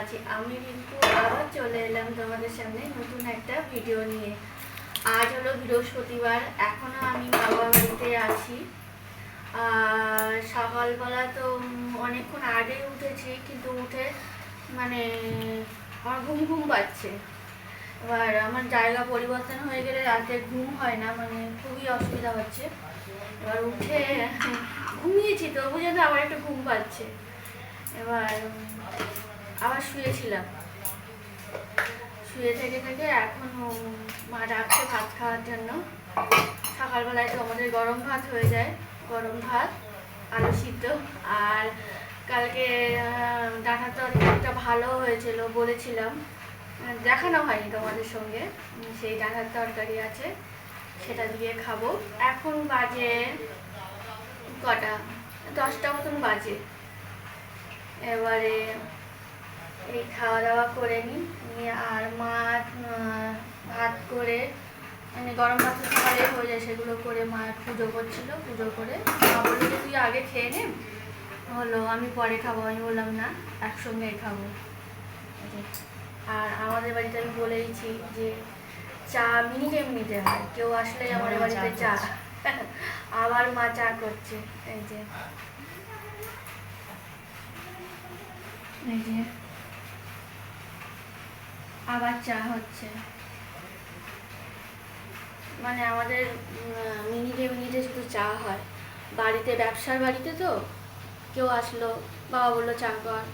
আছি। আমি কিন্তু আবার চলে এলাম তোমাদের সামনে নতুন একটা ভিডিও নিয়ে। আজ হলো বৃহস্পতিবার, এখনও আমি বাবা বাড়িতে আছি। আর সকালবেলা তো অনেকক্ষণ আগেই উঠেছি, কিন্তু উঠে মানে আমার ঘুম ঘুম পাচ্ছে। এবার আমার জায়গা পরিবর্তন হয়ে গেলে রাতে ঘুম হয় না মানে খুবই অসুবিধা হচ্ছে। এবার উঠে ঘুমিয়েছি তো বুঝে তো আবার একটু ঘুম পাচ্ছে। এবার আবার শুয়েছিলাম। শুয়ে থেকে থেকে এখন মা ডাকছে ভাত খাওয়ার জন্য। সকালবেলায় তো আমাদের গরম ভাত হয়ে যায়, গরম ভাত, আলু সিদ্ধ। আর কালকে ডাঁটার তরকারিটা ভালো হয়েছিল বলেছিলাম। দেখানো হয়নি তোমাদের সঙ্গে সেই ডাঁটার তরকারি আছে, সেটা দিয়ে খাব। এখন বাজে কটা? দশটা মতন বাজে। এবারে এই খাওয়া দাওয়া করে নিই নিয়ে আর মা আহ, ভাত করে মানে গরম ভাত সকালে হয়ে যায় সেগুলো করে মা পুজো করছিল পুজো করে। মা বলল যে তুই আগে খেয়ে নে। হলো আমি পরে খাব। আমি বললাম না একসঙ্গেই খাব। আর আমাদের বাড়িতে আমি বলেইছি যে চা মিনিটে মিনিটে হয়। কেউ আসলেই আমাদের বাড়িতে চা আবার মা চা করছে। এই যে। এই যে। আবার চা হচ্ছে। মানে আমাদের মিনিটে মিনিটে শুধু চা হয়। বাড়িতে, ব্যবসার বাড়িতে তো কেউ আসলো, বাবা বলল, চা কর।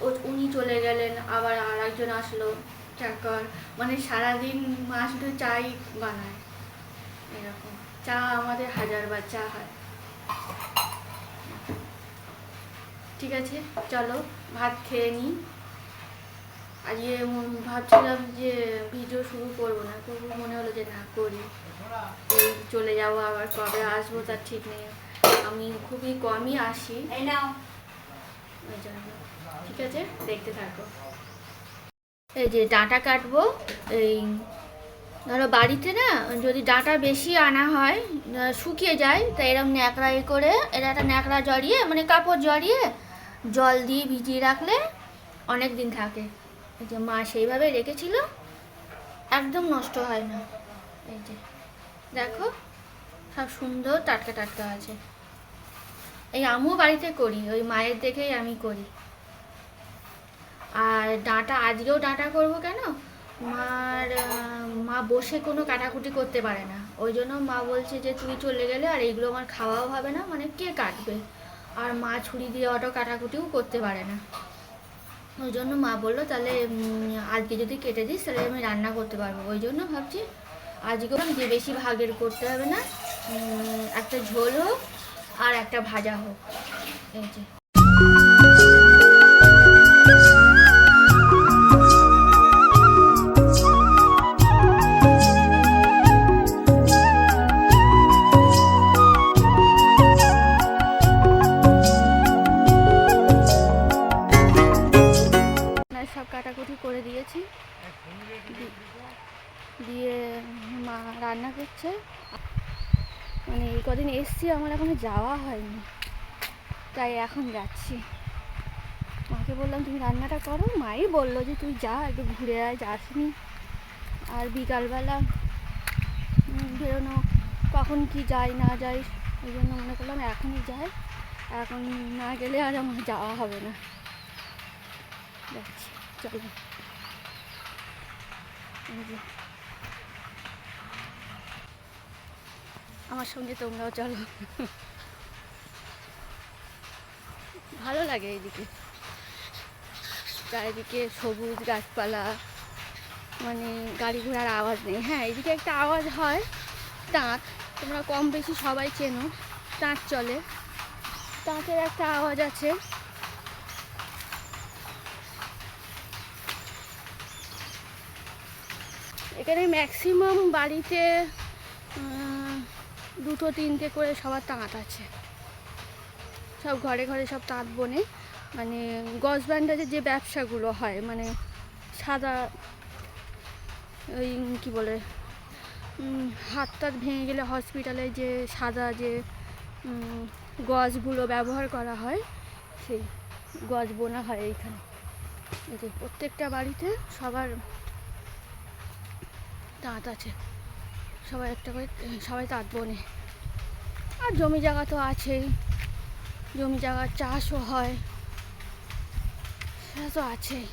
ও, উনি চলে গেলেন, আবার আর একজন আসলো, চা কর। মানে সারাদিন মা শুধু চাই বানায়। এরকম। চা আমাদের হাজারবার চা হয়। ঠিক আছে, চলো, ভাত খেয়ে নিই। আজকে মন- ভাবছিলাম যে ভিডিও শুরু করব না তবু মনে হলো যে না করি। এই চলে যাব আবার কবে আসব তার ঠিক নেই। আমি খুবই কমই আসি। এই ওই জন্য। ঠিক আছে? দেখতে থাকো। এই যে ডাঁটা কাটবো এই ধরো বাড়িতে না যদি ডাঁটা বেশি আনা হয় শুকিয়ে যায় তা এরকম ন্যাকড়া এ করে এটা একটা ন্যাকড়া জড়িয়ে মানে কাপড় জড়িয়ে জল দিয়ে ভিজিয়ে রাখলে অনেক দিন থাকে। এই যে মা সেইভাবে রেখেছিল, একদম নষ্ট হয় না। এই যে, দেখো, সব সুন্দর টাটকা টাটকা আছে। এই আমিও বাড়িতে করি, ওই মায়ের দেখেই আমি করি। আর ডাঁটা, আজকেও ডাঁটা করব কেন? মার, মা বসে কোনো কাটাকুটি করতে পারে না। ওই জন্য মা বলছে যে, তুই চলে গেলে আর এইগুলো আমার খাওয়াও হবে না মানে কে কাটবে? আর মা ছুরি দিয়ে অটো কাটাকুটিও করতে পারে না। ওই জন্য মা বলল, তাহলে আজকে যদি কেটে দিস, তাহলে আমি রান্না করতে পারব। ওই জন্য ভাবছি আজকে যে বেশি ভাগের করতে হবে না একটা ঝোল হোক আর একটা ভাজা হোক। এই যে। সব কাটাকুটি করে দিয়েছি। দিয়ে মা রান্না করছে। মানে এই কদিন এসছি, আমার এখনও যাওয়া হয়নি। তাই এখন যাচ্ছি। মাকে বললাম, তুমি রান্নাটা করো। মাই বলল যে, তুই যা, একটু ঘুরে আয়, যাসনি। আর বিকালবেলা বেরোনো, কখন কি যাই, না যাই ওই জন্য মনে করলাম এখনই যাই। এখন না গেলে আর আমার যাওয়া হবে না। যাচ্ছি। আমার সঙ্গে তোমরাও চলো। ভালো লাগে এইদিকে। চারিদিকে সবুজ গাছপালা মানে গাড়ি ঘোড়ার আওয়াজ নেই। হ্যাঁ এইদিকে একটা আওয়াজ হয়, তাঁত। তোমরা কম বেশি সবাই চেনো, তাঁত চলে। তাঁতের একটা আওয়াজ আছে। এখানে ম্যাক্সিমাম বাড়িতে দুটো, তিনটে করে সবার তাঁত আছে। সব ঘরে ঘরে সব তাঁত বোনে। মানে গজ ব্যান্ডাজের যে ব্যবসাগুলো হয় মানে সাদা, ওই কী বলে হাত টাত ভেঙে গেলে হসপিটালে যে সাদা যে গজগুলো ব্যবহার করা হয়, সেই গজ বোনা হয় এইখানে। প্রত্যেকটা বাড়িতে সবার তাঁত আছে। সবাই একটা করে, সবাই তাঁত বোনে। আর জমি জায়গা তো আছেই। জমি জায়গার চাষও হয়। সেটা তো আছেই।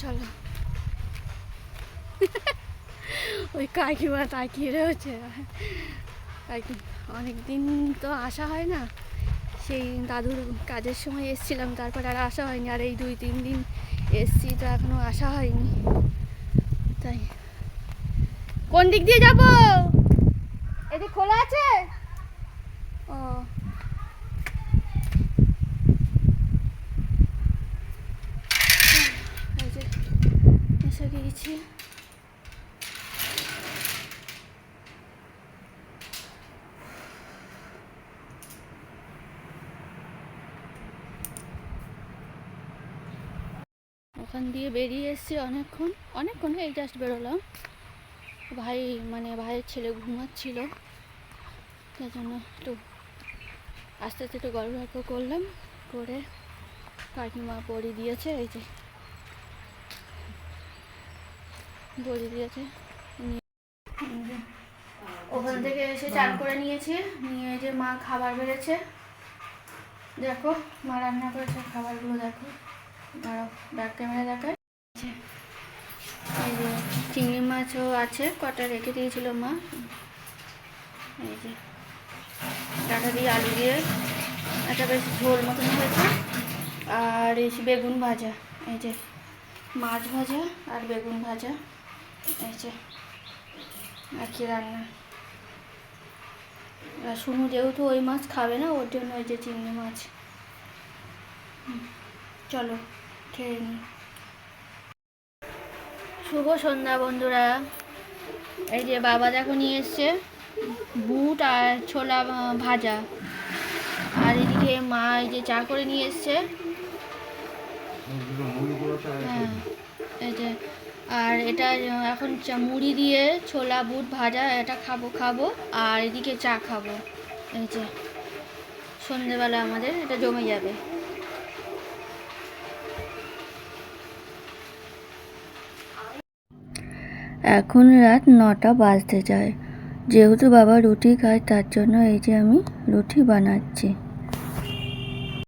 চলো। ওই কাকিমা তাকিয়ে রয়েছে। অনেক দিন তো আসা হয় না। সেই দাদুর কাজের সময় এসছিলাম, তারপর আর আসা হয়নি। আর এই দুই তিন দিন এসছি, তো এখনও আসা হয়নি। তাই। কোন দিক দিয়ে যাব? এদিক খোলা আছে? ও। এসে গিয়েছি। ওখান দিয়ে বেরিয়ে এসেছি অনেকক্ষণ। অনেকক্ষণ এই জাস্ট বেরোলাম। ভাই মানে ভাইয়ের ছেলে ঘুমাচ্ছিল। তার জন্য একটু আস্তে আস্তে একটু গল্প গল্প করলাম। করে কাকিমা বড়ি দিয়েছে, এই যে বড়ি দিয়েছে। ওখান থেকে এসে চান করে নিয়েছে। নিয়ে যে মা খাবার বেড়েছে। দেখো, মা রান্না করেছে খাবারগুলো, দেখো। এই যে চিংড়ি মাছও আছে, কটা রেখে দিয়েছিল মা। এই যে ডাটা দিয়ে আলু দিয়ে একটা বেশ ঝোল মতন হয়েছে। আর এই বেগুন ভাজা, এই যে মাছ ভাজা আর বেগুন ভাজা, এই যে আর কি রান্না। আর শুনু যেহেতু ওই মাছ খাবে না, ওর জন্য ওই যে চিংড়ি মাছ। চলো। খেয়ে শুভ সন্ধ্যা বন্ধুরা। এই যে বাবা দেখো নিয়ে এসছে বুট আর ছোলা ভাজা। আর এদিকে মা এই যে চা করে নিয়ে এসছে। হ্যাঁ আর এটা এখন মুড়ি দিয়ে ছোলা, বুট, ভাজা এটা খাব খাব, আর এদিকে চা খাব। এই যে, সন্ধেবেলা আমাদের, এটা জমে যাবে। এখন রাত নটা বাজতে যায়। যেহেতু বাবা রুটি খায়, তার জন্য এই যে আমি রুটি বানাচ্ছি।